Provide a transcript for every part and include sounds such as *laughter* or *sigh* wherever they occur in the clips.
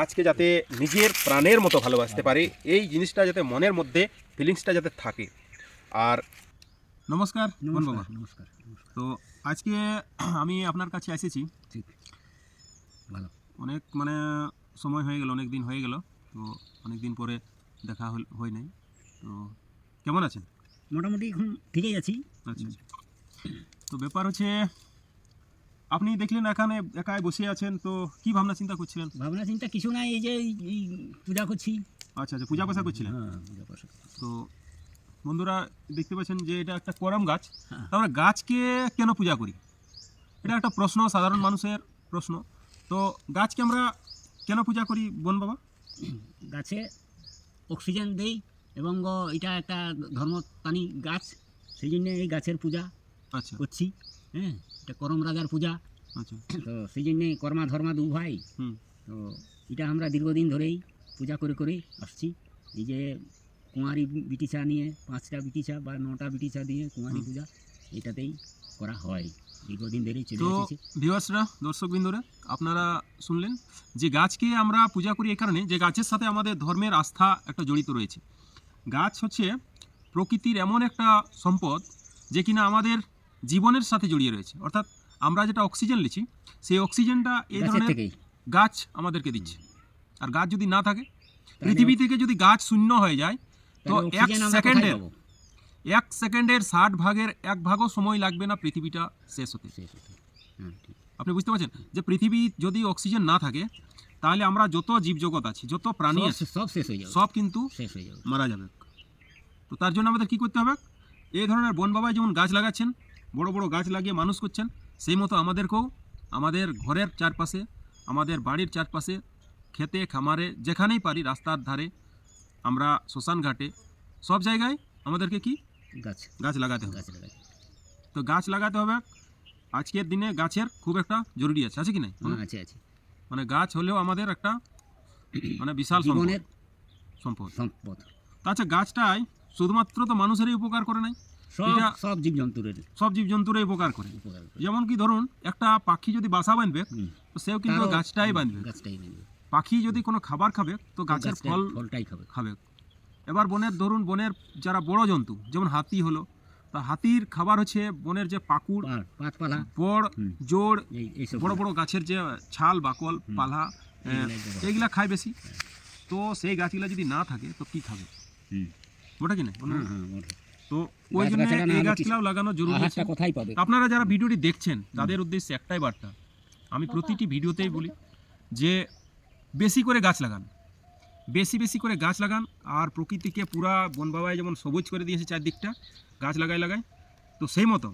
গাছকে যাতে নিজের প্রাণের মতো ভালোবাসতে পারে এই জিনিসটা যাতে মনের মধ্যে ফিলিংসটা যাতে থাকে। আর নমস্কার নমস্কার নমস্কার। তো আজকে *clears throat* আমি আপনার কাছে এসেছি। ঠিক ভালো। অনেক মানে সময় হয়ে গেল অনেক দিন হয়ে গেল। তো অনেক দিন পরে দেখা হল- হয় নাই। তো কেমন আছেন? মোটামুটি এখন ঠিকই আছি। আচ্ছা আচ্ছা। তো ব্যাপার হচ্ছে আপনি দেখলেন এখানে একাই বসে আছেন তো কি ভাবনা চিন্তা করছিলেন? ভাবনা চিন্তা কিছু নাই এই যে এই- পূজা করছি। আচ্ছা আচ্ছা পূজা পাশা করছিলেন? হ্যাঁ পূজা পাশা তো বন্ধুরা দেখতে পাচ্ছেন যে এটা একটা করম গাছ। হ্যাঁ। তারপরে গাছকে কেন পূজা করি? এটা একটা প্রশ্ন সাধারণ মানুষের প্রশ্ন। তো গাছকে আমরা কেন পূজা করি বন বাবা? গাছে অক্সিজেন দেই এবং এটা একটা ধর্মস্থানী গাছ সেই জন্য এই গাছের পূজা করছি হ্যাঁ এটা করম রাজার পূজা। আচ্ছা। তো সেই জন্যে কর্মা ধর্মা দু ভাই হুম। তো এটা আমরা দীর্ঘদিন ধরেই পূজা করে করে আসছি। এই যে কুমারী বিটিচা নিয়ে পাঁচটা বিটিচা বা নটা বিটিচা দিয়ে কুমারী পূজা এটাতেই করা হয়। দীর্ঘদিন ধরেই চলে তো এসেছে। ভিউয়ার্সরা দর্শক বিন্দুরা আপনারা শুনলেন যে গাছকে আমরা পূজা করি এই কারণে যে গাছের সাথে আমাদের ধর্মের আস্থা একটা জড়িত রয়েছে। গাছ হচ্ছে প্রকৃতির এমন একটা সম্পদ যে কিনা আমাদের জীবনের সাথে জড়িয়ে রয়েছে। অর্থাৎ আমরা যেটা অক্সিজেন লিছি সেই অক্সিজেনটা এই ধরনের গাছ আমাদেরকে দিচ্ছে। আর গাছ যদি না থাকে পৃথিবী থেকে যদি গাছ শূন্য হয়ে যায় তো এক সেকেন্ডের এক সেকেন্ডের ষাট ভাগের এক ভাগও সময় লাগবে না পৃথিবীটা শেষ হতে। হ্যাঁ। আপনি বুঝতে পারছেন? যে পৃথিবী যদি অক্সিজেন না থাকে তাহলে আমরা যত জীবজগৎ আছি যত প্রাণী আছে সব শেষ হয়ে যাবে। সব কিন্তু শেষ হয়ে যাবে। মারা যাবে। তো তার জন্য আমাদের কি করতে হবে? এই ধরনের বন বাবাই যেমন গাছ লাগাচ্ছেন বড় বড় গাছ লাগিয়ে মানুষ করছেন সেই মতো আমাদেরকেও আমাদের ঘরের চারপাশে আমাদের বাড়ির চারপাশে খেতে খামারে যেখানেই পারি রাস্তার ধারে আমরা শ্মশান ঘাটে সব জায়গায় আমাদেরকে কি? গাছ। গাছ লাগাতে হবে। তো গাছ লাগাতে হবে আজকের দিনে গাছের খুব একটা জরুরি আছে আছে কি নাই? হ্যাঁ আছে আছে। মানে গাছ হলেও আমাদের একটা মানে বিশাল সম্পদ। সম্পদ। সম্পদ। আচ্ছা গাছটাই শুধুমাত্র তো মানুষেরই উপকার করে নাই সব এটা- সব জীবজন্তুর সব জীবজন্তুরই উপকার করে। যেমন কি ধরুন একটা পাখি যদি বাসা বাঁধবে তো সেও কিন্তু গাছটাই বাঁধবে। গাছটাই পাখি যদি কোনো খাবার খাবে তো গাছের ফল ফলটাই খাবে। খাবে। এবার বনের ধরুন বনের যারা বড় জন্তু যেমন হাতি হলো তা হাতির খাবার হচ্ছে বনের যে পাকুড় পাত বড়। জোড় বড় বড় গাছের যে ছাল বাকল। পালা এইগুলা খায় বেশি। তো সেই গাছগুলা যদি না থাকে তো কি খাবে। ওটা কি না তো ওই জন্য এই গাছগুলাও লাগানো জরুরি আছে কোথায় পাবে। আপনারা যারা ভিডিওটি দেখছেন তাদের উদ্দেশ্যে একটাই বার্তা। আমি প্রতিটি ভিডিওতেই বলি যে বেশি করে গাছ লাগান। বেশি বেশি করে গাছ লাগান আর প্রকৃতিকে পুরা বন বাবায় যেমন সবুজ করে দিয়েছে চারদিকটা গাছ লাগাই লাগাই। তো সেই মতো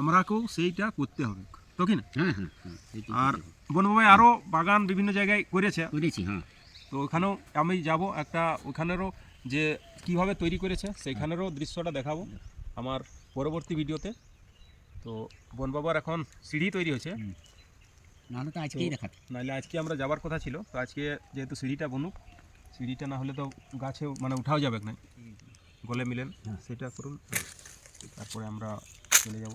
আমরাকেও সেইটা করতে হবে। তো কি না? হ্যাঁ হ্যাঁ হ্যাঁ আর করতে বন বাবায় আরও বাগান বিভিন্ন জায়গায় করেছে। করেছি হ্যাঁ। তো ওখানেও আমি যাব একটা ওখানেরও যে কীভাবে তৈরি করেছে সেইখানেরও দৃশ্যটা দেখাবো আমার পরবর্তী ভিডিওতে। তো বন বাবার এখন সিঁড়ি তৈরি হয়েছে। নাহলে তো আজকেই দেখাতে নাহলে আজকে আমরা যাবার কথা ছিল। তো আজকে যেহেতু সিঁড়িটা বনুক সিঁড়িটা না হলে তো গাছে মানে উঠাও যাবে না। গলে মিলেন। হ্যাঁ। সেটা করুন। তারপরে আমরা চলে যাব।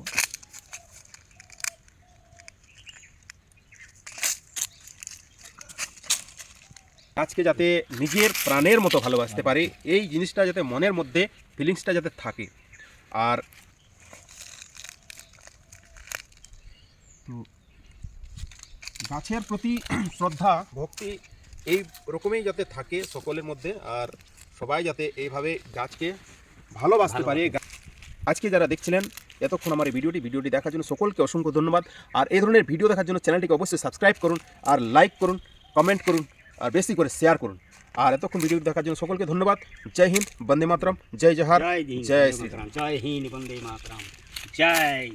গাছকে যাতে নিজের প্রাণের মতো ভালোবাসতে পারে এই জিনিসটা যাতে মনের মধ্যে ফিলিংসটা যাতে থাকে। আর তো গাছের প্রতি *clears throat* শ্রদ্ধা ভক্তি এই রকমই যাতে থাকে সকলের মধ্যে আর সবাই যাতে এইভাবে গাছকে ভালোবাসতে পারে। আজকে যারা দেখছিলেন এতক্ষণ আমার এই ভিডিওটি ভিডিওটি দেখার জন্য সকলকে অসংখ্য ধন্যবাদ। আর এই ধরনের ভিডিও দেখার জন্য চ্যানেলটিকে অবশ্যই সাবস্ক্রাইব করুন আর লাইক করুন কমেন্ট করুন। আর বেশি করে শেয়ার করুন আর এতক্ষণ ভিডিও দেখার জন্য সকলকে ধন্যবাদ জয় হিন্দ বন্দে মাতরম জয় জহার জয় হিন্দ জয় বন্দে শ্রীরাম। মাতরম, জয় হিন্দ বন্দে মাতরম জয়